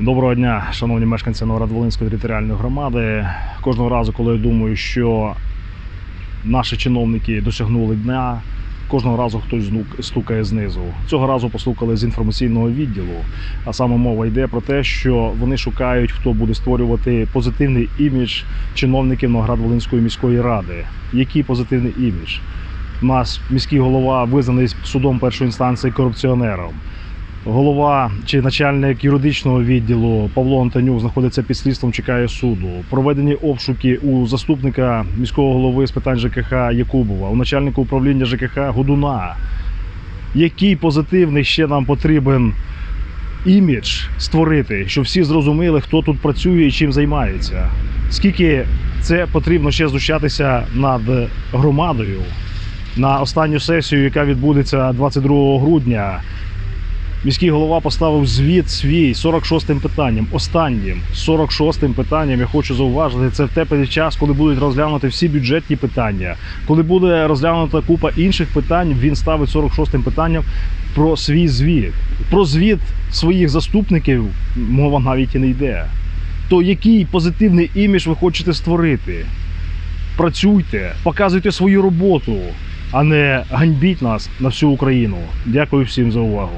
Доброго дня, шановні мешканці Новоград-Волинської територіальної громади. Кожного разу, коли я думаю, що наші чиновники досягнули дня, кожного разу хтось стукає знизу. Цього разу постукали з інформаційного відділу. А саме мова йде про те, що вони шукають, хто буде створювати позитивний імідж чиновників Новоград-Волинської міської ради. Який позитивний імідж? У нас міський голова визнаний судом першої інстанції корупціонером. Голова чи начальник юридичного відділу Павло Антонюк знаходиться під слідством, чекає суду. Проведені обшуки у заступника міського голови з питань ЖКХ Якубова, у начальника управління ЖКХ Годуна. Який позитивний ще нам потрібен імідж створити, щоб всі зрозуміли, хто тут працює і чим займається. Скільки це потрібно ще знущатися над громадою на останню сесію, яка відбудеться 22 грудня. Міський голова поставив звіт свій 46-м питанням. Останнім 46-м питанням я хочу зауважити, це в той час, коли будуть розглянути всі бюджетні питання. Коли буде розглянута купа інших питань, він ставить 46-м питанням про свій звіт. Про звіт своїх заступників мова навіть і не йде. То який позитивний імідж ви хочете створити? Працюйте, показуйте свою роботу, а не ганьбіть нас на всю Україну. Дякую всім за увагу.